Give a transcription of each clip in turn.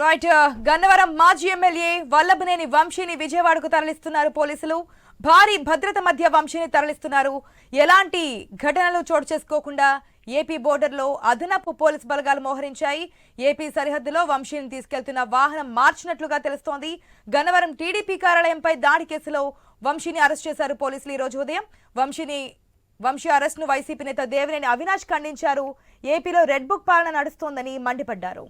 Right Gannavaram మాజీ MLA Vallabhaneni వంశీని విజయవాడకు తరలిస్తున్నారు పోలీసులు. భారీ భద్రత మధ్య వంశీని తరలిస్తున్నారు. ఎలాంటి ఘటనలు చోటు చేసుకోకుండా ఏపీ బోర్డర్లో అదనపు పోలీస్ బలగాలు మోహరించాయి. ఏపీ సరిహద్దులో వంశీని తీసుకెళ్తున్న వాహనం మార్చినట్లుగా తెలుస్తోంది. గన్నవరం టీడీపీ కార్యాలయంపై దాడి కేసులో వంశీని అరెస్ట్ చేశారు పోలీసులు ఈ రోజు ఉదయం. వంశీని వంశీ అరెస్ట్ను వైసీపీ నేత దేవినేని అవినాష్ ఖండించారు. ఏపీలో రెడ్ బుక్ పాలన నడుస్తోందని మండిపడ్డారు.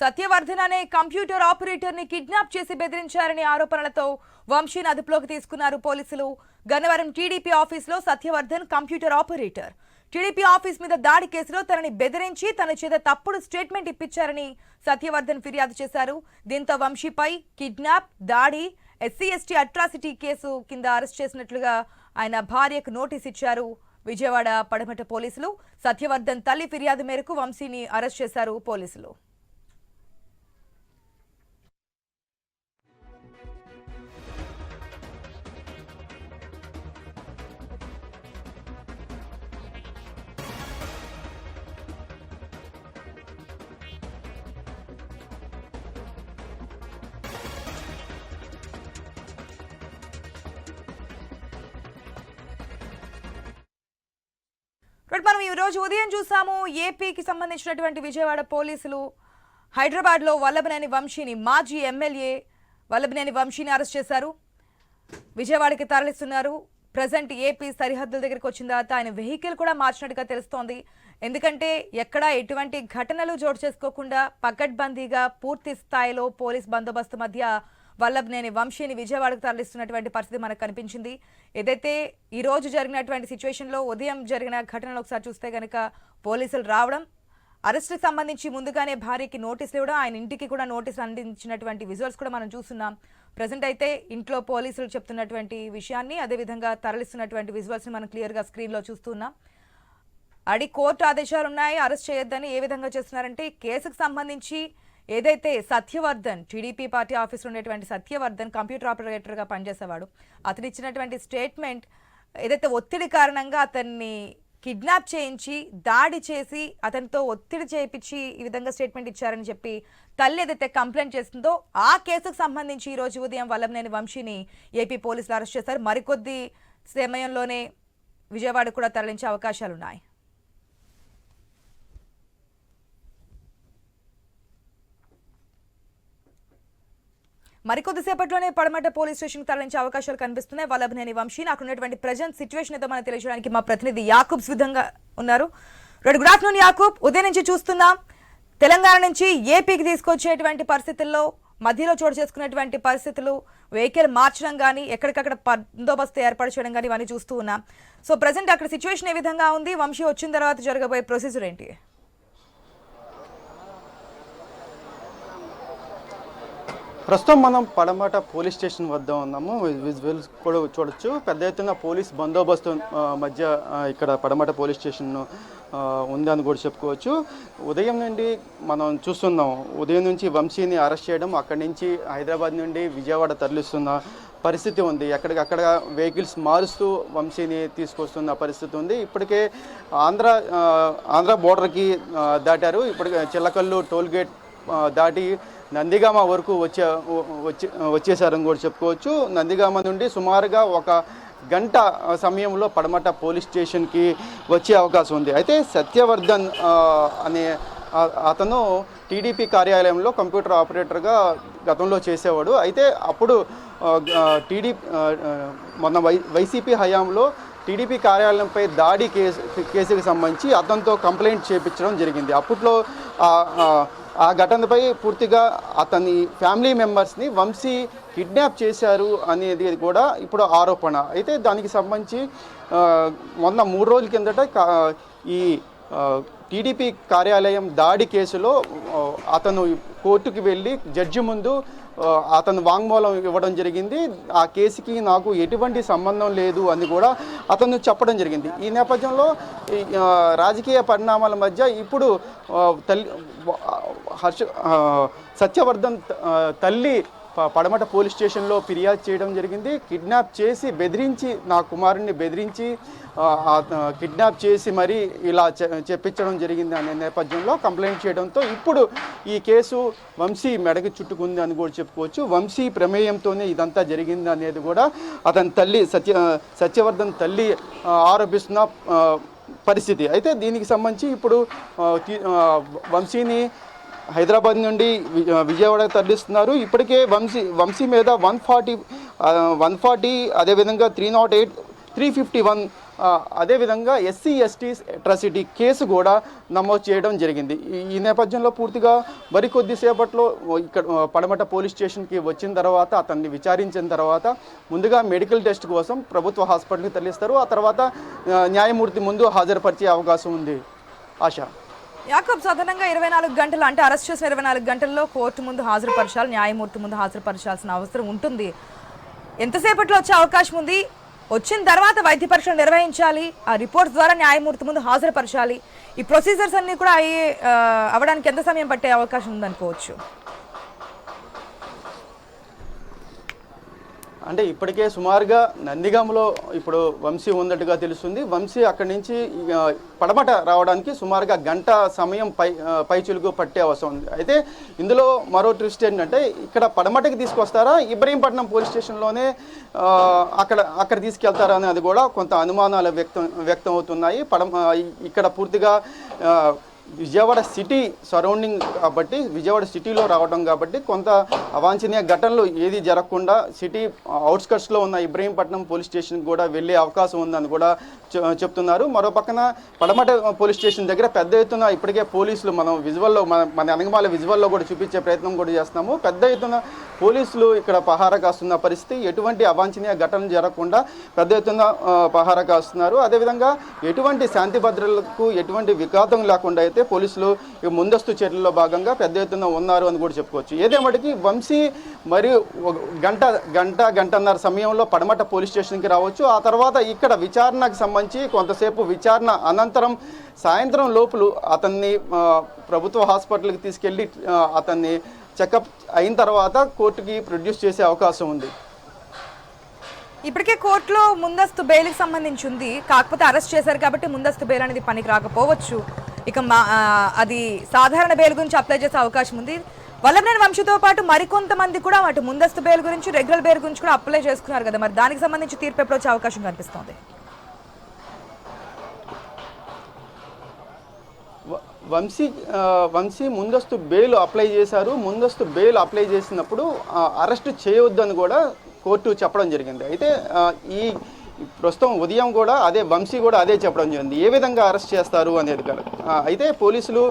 సత్యవర్ధన్ అనే కంప్యూటర్ ఆపరేటర్ని కిడ్నాప్ చేసి బెదిరించారనే ఆరోపణలతో వంశీని అదుపులోకి తీసుకున్నారు పోలీసులు. గన్నవరం టీడీపీ ఆఫీసులో Satyavardhan computer operator. TDP office మీద దాడి కేసులో తనని బెదిరించి తన చేత తప్పుడు స్టేట్మెంట్ ఇప్పించారని సత్యవర్ధన్ ఫిర్యాదు చేశారు. దీంతో వంశీపై కిడ్నాప్ దాడి ఎస్సీ ఎస్టీ అట్రాసిటీ కేసు కింద అరెస్ట్ చేసినట్లుగా ఆయన భార్యకు నోటీస్ ఇచ్చారు. విజయవాడ పడమట పోలీసులు సత్యవర్ధన్ తల్లి ఫిర్యాదు మేరకు వంశీని అరెస్ట్ చేశారు పోలీసులు. బట్ మనం ఈ రోజు ఉదయం చూసాము ఏపీకి సంబంధించినటువంటి విజయవాడ పోలీసులు హైదరాబాద్లో వల్లభనేని వంశీని మాజీ ఎమ్మెల్యే వల్లభనేని వంశీని అరెస్ట్ చేశారు. విజయవాడకి తరలిస్తున్నారు. ప్రజెంట్ ఏపీ సరిహద్దుల దగ్గరికి వచ్చిన తర్వాత ఆయన వెహికల్ కూడా మార్చినట్టుగా తెలుస్తోంది. ఎందుకంటే ఎక్కడా ఎటువంటి ఘటనలు చోటు చేసుకోకుండా పకడ్బందీగా పూర్తి స్థాయిలో పోలీస్ బందోబస్తు మధ్య వల్లభనేని వంశీని విజయవాడకు తరలిస్తున్నటువంటి పరిస్థితి మనకు కనిపించింది. ఏదైతే ఈ రోజు జరిగినటువంటి సిచ్యువేషన్లో ఉదయం జరిగిన ఘటనలు ఒకసారి చూస్తే కనుక పోలీసులు రావడం అరెస్ట్ సంబంధించి ముందుగానే భార్యకి నోటీసులు ఇవ్వడం ఆయన ఇంటికి కూడా నోటీసులు అందించినటువంటి విజువల్స్ కూడా మనం చూస్తున్నాం. ప్రజెంట్ అయితే ఇంట్లో పోలీసులు చెప్తున్నటువంటి విషయాన్ని అదేవిధంగా తరలిస్తున్నటువంటి విజువల్స్ని మనం క్లియర్గా స్క్రీన్లో చూస్తున్నాం. అడి కోర్టు ఆదేశాలు ఉన్నాయి అరెస్ట్ చేయొద్దని ఏ విధంగా చేస్తున్నారంటే కేసుకు సంబంధించి ఏదైతే సత్యవర్ధన్ టీడీపీ పార్టీ ఆఫీసులో ఉండేటువంటి సత్యవర్ధన్ కంప్యూటర్ ఆపరేటర్గా పనిచేసేవాడు అతను ఇచ్చినటువంటి స్టేట్మెంట్ ఏదైతే ఒత్తిడి కారణంగా అతన్ని కిడ్నాప్ చేయించి దాడి చేసి అతనితో ఒత్తిడి చేయించి ఈ విధంగా స్టేట్మెంట్ ఇచ్చారని చెప్పి తల్లి ఏదైతే కంప్లైంట్ చేస్తుందో ఆ కేసుకు సంబంధించి ఈ రోజు ఉదయం వల్లంనేని వంశీని ఏపీ పోలీసులు అరెస్ట్ చేశారు. మరికొద్ది సమయంలోనే విజయవాడ కూడా తరలించే అవకాశాలున్నాయి. మరికొద్దిసేపట్లోనే పడమట పోలీస్ స్టేషన్ తరలించే అవకాశాలు కనిపిస్తున్నాయి. వల్లభనేని వంశీని అక్కడ ఉన్నటువంటి ప్రజెంట్ సిచ్యువేషన్ ఏదో మనకు తెలియజేయడానికి మా ప్రతినిధి యాకూబ్స్ విధంగా ఉన్నారు. రెండు గుడ్ ఆఫ్టర్నూన్ యాకూబ్. ఉదయం నుంచి చూస్తున్నాం. తెలంగాణ నుంచి ఏపీకి తీసుకొచ్చేటువంటి పరిస్థితుల్లో మధ్యలో చోటు చేసుకునేటువంటి పరిస్థితులు వెహికల్ మార్చడం కానీ ఎక్కడికక్కడ బందోబస్తు ఏర్పాటు చేయడం కానీ ఇవన్నీ చూస్తూ ఉన్నాం. సో ప్రజెంట్ అక్కడ సిచ్యువేషన్ ఏ విధంగా ఉంది? వంశీ వచ్చిన తర్వాత జరగబోయే ప్రొసీజర్ ఏంటి? ప్రస్తుతం మనం పడమట పోలీస్ స్టేషన్ వద్ద ఉన్నాము. విజువల్స్ కూడా చూడొచ్చు. పెద్ద ఎత్తున పోలీస్ బందోబస్తు మధ్య ఇక్కడ పడమట పోలీస్ స్టేషన్ ఉందని కూడా చెప్పుకోవచ్చు. ఉదయం నుండి మనం చూస్తున్నాం. ఉదయం నుంచి వంశీని అరెస్ట్ చేయడం అక్కడి నుంచి హైదరాబాద్ నుండి విజయవాడ తరలిస్తున్న పరిస్థితి ఉంది. ఎక్కడికక్కడ వెహికల్స్ మారుస్తూ వంశీని తీసుకొస్తున్న పరిస్థితి ఉంది. ఇప్పటికే ఆంధ్ర ఆంధ్ర బోర్డర్కి దాటారు. ఇప్పటికే చిల్లకల్లు టోల్ గేట్ దాటి నందిగామ వరకు వచ్చే వచ్చే వచ్చేసారని కూడా చెప్పుకోవచ్చు. నందిగామ నుండి సుమారుగా ఒక గంట సమయంలో పడమట పోలీస్ స్టేషన్కి వచ్చే అవకాశం ఉంది. అయితే సత్యవర్ధన్ అనే అతను టీడీపీ కార్యాలయంలో కంప్యూటర్ ఆపరేటర్గా గతంలో చేసేవాడు. అయితే అప్పుడు టీడీ మొన్న వై వైసీపీ హయాంలో టీడీపీ కార్యాలయంపై దాడి కేసు కేసుకు సంబంధించి అతనితో కంప్లైంట్ చేపించడం జరిగింది. అప్పట్లో ఆ- ఘటనపై పూర్తిగా అతని ఫ్యామిలీ మెంబర్స్ని వంశీ కిడ్నాప్ చేశారు అనేది కూడా ఇప్పుడు ఆరోపణ. అయితే దానికి సంబంధించి మొన్న మూడు రోజుల కిందట ఈ టీడీపీ కార్యాలయం దాడి కేసులో అతను కోర్టుకి వెళ్ళి జడ్జి ముందు అతను వాంగ్మూలం ఇవ్వడం జరిగింది. ఆ కేసుకి నాకు ఎటువంటి సంబంధం లేదు అని కూడా అతను చెప్పడం జరిగింది. ఈ నేపథ్యంలో రాజకీయ పరిణామాల మధ్య ఇప్పుడు తల్లి హర్ష సత్యవర్ధన్ తల్లి పడమట పోలీస్ స్టేషన్లో ఫిర్యాదు చేయడం జరిగింది. కిడ్నాప్ చేసి బెదిరించి నా కుమారుణ్ణి బెదిరించి కిడ్నాప్ చేసి మరి ఇలా చెప్పించడం జరిగింది అనే నేపథ్యంలో కంప్లైంట్ చేయడంతో ఇప్పుడు ఈ కేసు వంశీ మెడకి చుట్టుకుంది అని కూడా చెప్పుకోవచ్చు. వంశీ ప్రమేయంతోనే ఇదంతా జరిగింది అనేది కూడా అతని తల్లి సత్య సత్యవర్ధన్ తల్లి ఆరోపిస్తున్న పరిస్థితి. అయితే దీనికి సంబంధించి ఇప్పుడు తీ- వంశీని హైదరాబాద్ నుండి విజయవాడ తరలిస్తున్నారు. ఇప్పటికే వంశీ వంశీ మీద వన్ ఫార్టీ వన్ ఫార్టీ అదేవిధంగా three nought eight three fifty one అదేవిధంగా ఎస్సీ ఎస్టీ అట్రాసిటీ కేసు కూడా నమోదు చేయడం జరిగింది. ఈ- నేపథ్యంలో పూర్తిగా మరి సేపట్లో ఇక్కడ పడమట పోలీస్ స్టేషన్కి వచ్చిన తర్వాత అతన్ని విచారించిన తర్వాత ముందుగా మెడికల్ టెస్ట్ కోసం ప్రభుత్వ హాస్పిటల్కి తరలిస్తారు. ఆ తర్వాత న్యాయమూర్తి ముందు హాజరుపరిచే అవకాశం ఉంది. ఆశ. యాకబ్ సాధారణంగా ఇరవై నాలుగు గంటలు అంటే అరెస్ట్ చేసిన ఇరవై నాలుగు గంటల్లో కోర్టు ముందు హాజరుపరచాలి న్యాయమూర్తి ముందు హాజరుపరచాల్సిన అవసరం ఉంటుంది. ఎంతసేపట్లో వచ్చే అవకాశం ఉంది? వచ్చిన తర్వాత వైద్య పరీక్షలు నిర్వహించాలి ఆ రిపోర్ట్స్ ద్వారా న్యాయమూర్తి ముందు హాజరుపరచాలి. ఈ ప్రొసీజర్స్ అన్ని కూడా అయ్యే అవడానికి అవ్వడానికి ఎంత సమయం పట్టే అవకాశం ఉందనుకోవచ్చు? అంటే ఇప్పటికే సుమారుగా నందిగామలో ఇప్పుడు వంశీ ఉన్నట్టుగా తెలుస్తుంది. వంశీ అక్కడి నుంచి పడమట రావడానికి సుమారుగా గంట సమయం పై పైచులుగు పట్టే అవసరం ఉంది. అయితే ఇందులో మరో ట్విస్ట్ ఏంటంటే ఇక్కడ పడమటకి తీసుకొస్తారా ఇబ్రహీంపట్నం పోలీస్ స్టేషన్లోనే అక్కడ అక్కడ తీసుకెళ్తారా అనేది కూడా కొంత అనుమానాలు వ్యక్తం వ్యక్తం అవుతున్నాయి. పడమ ఇక్కడ పూర్తిగా విజయవాడ సిటీ సరౌండింగ్ కాబట్టి విజయవాడ సిటీలో రావడం కాబట్టి కొంత అవాంఛనీయ ఘటనలు ఏది జరగకుండా సిటీ అవుట్స్కట్స్లో ఉన్న ఇబ్రహీంపట్నం పోలీస్ స్టేషన్కి కూడా వెళ్ళే అవకాశం ఉందని కూడా చె- చెప్తున్నారు. మరో పక్కన పడమట పోలీస్ స్టేషన్ దగ్గర పెద్ద ఎత్తున ఇప్పటికే పోలీసులు మనం విజువల్లో మన మన అనగమాల విజువల్లో కూడా చూపించే ప్రయత్నం కూడా చేస్తున్నాము. పెద్ద ఎత్తున పోలీసులు ఇక్కడ పహారా కాస్తున్న పరిస్థితి ఎటువంటి అవాంఛనీయ ఘటనలు జరగకుండా పెద్ద ఎత్తున పహారా కాస్తున్నారు. అదేవిధంగా ఎటువంటి శాంతి భద్రతలకు ఎటువంటి విఘాతం లేకుండా అయితే పోలీసులు ముందస్తు చర్యల్లో భాగంగా పెద్ద ఎత్తున ఉన్నారు అని కూడా చెప్పుకోవచ్చు. ఏదేమటికి వంశీ మరియు గంట గంట గంటన్నర సమయంలో పడమట పోలీస్ స్టేషన్కి రావచ్చు. ఆ తర్వాత ఇక్కడ విచారణకు సంబంధించి కొంతసేపు విచారణ అనంతరం సాయంత్రం లోపులు అతన్ని ప్రభుత్వ హాస్పిటల్కి తీసుకెళ్ళి అతన్ని చెకప్ అయిన తర్వాత కోర్టుకి ప్రొడ్యూస్ చేసే అవకాశం ఉంది. ఇప్పటికే కోర్టులో ముందస్తు బెయిల్కి సంబంధించి ఉంది. కాకపోతే అరెస్ట్ చేశారు కాబట్టి ముందస్తు బెయిల్ అనేది పనికి రాకపోవచ్చు. ఇక మా అది సాధారణ బెయిల్ గురించి అప్లై చేసే అవకాశం ఉంది. వల్లభనేని వంశతో పాటు మరికొంతమంది కూడా అటు ముందస్తు బెయిల్ గురించి రెగ్యులర్ బెయిల్ గురించి కూడా అప్లై చేసుకున్నారు కదా. మరి దానికి సంబంధించి తీర్పు ఎప్పుడు వచ్చే అవకాశం కనిపిస్తోంది? వంశీ వంశీ ముందస్తు బెయిల్ అప్లై చేశారు. ముందస్తు బెయిల్ అప్లై చేసినప్పుడు అరెస్ట్ చేయొద్దని కూడా కోర్టు చెప్పడం జరిగింది. అయితే ఈ ప్రస్తుతం ఉదయం కూడా అదే వంశీ కూడా అదే చెప్పడం జరిగింది. ఏ విధంగా అరెస్ట్ చేస్తారు అనేది కూడా అయితే పోలీసులు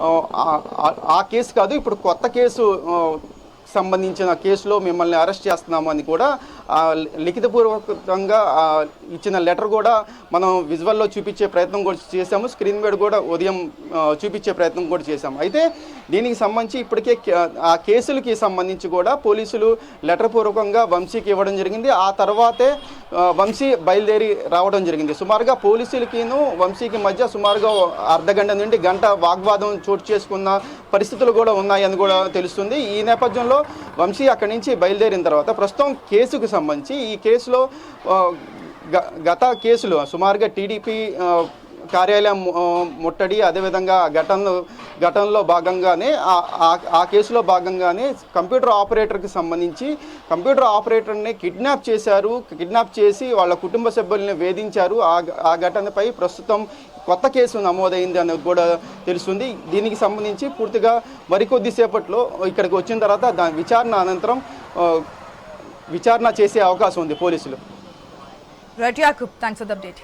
ఆ, కేసు కాదు ఇప్పుడు కొత్త కేసు సంబంధించిన కేసులో మిమ్మల్ని అరెస్ట్ చేస్తున్నాము అని కూడా లిఖితపూర్వకంగా ఇచ్చిన లెటర్ కూడా మనం విజువల్లో చూపించే ప్రయత్నం కూడా చేశాము. స్క్రీన్ మీద కూడా ఉదయం చూపించే ప్రయత్నం కూడా చేశాము. అయితే దీనికి సంబంధించి ఇప్పటికే ఆ కేసులకి సంబంధించి కూడా పోలీసులు లెటర్ పూర్వకంగా వంశీకి ఇవ్వడం జరిగింది. ఆ తర్వాతే వంశీ బయలుదేరి రావడం జరిగింది. సుమారుగా పోలీసులకిను వంశీకి మధ్య సుమారుగా అర్ధగంట నుండి గంట వాగ్వాదం చోటు చేసుకున్న పరిస్థితులు కూడా ఉన్నాయని కూడా తెలుస్తుంది. ఈ నేపథ్యంలో వంశీ అక్కడి నుంచి బయలుదేరిన తర్వాత ప్రస్తుతం కేసుకు సంబంధించి ఈ కేసులో గత కేసులు సుమారుగా టీడీపీ కార్యాలయం ముట్టడి అదేవిధంగా ఘటనలు ఘటనలో భాగంగానే ఆ- కేసులో భాగంగానే కంప్యూటర్ ఆపరేటర్కి సంబంధించి కంప్యూటర్ ఆపరేటర్ని కిడ్నాప్ చేశారు. కిడ్నాప్ చేసి వాళ్ళ కుటుంబ సభ్యుల్ని వేధించారు. ఆ ఆ ఘటనపై ప్రస్తుతం కొత్త కేసు నమోదైంది అని కూడా తెలుస్తుంది. దీనికి సంబంధించి పూర్తిగా మరికొద్ది సేపట్లో ఇక్కడికి వచ్చిన తర్వాత దాని విచారణ అనంతరం విచారణ చేసే అవకాశం ఉంది పోలీసులు. Right Yakub thanks for the update.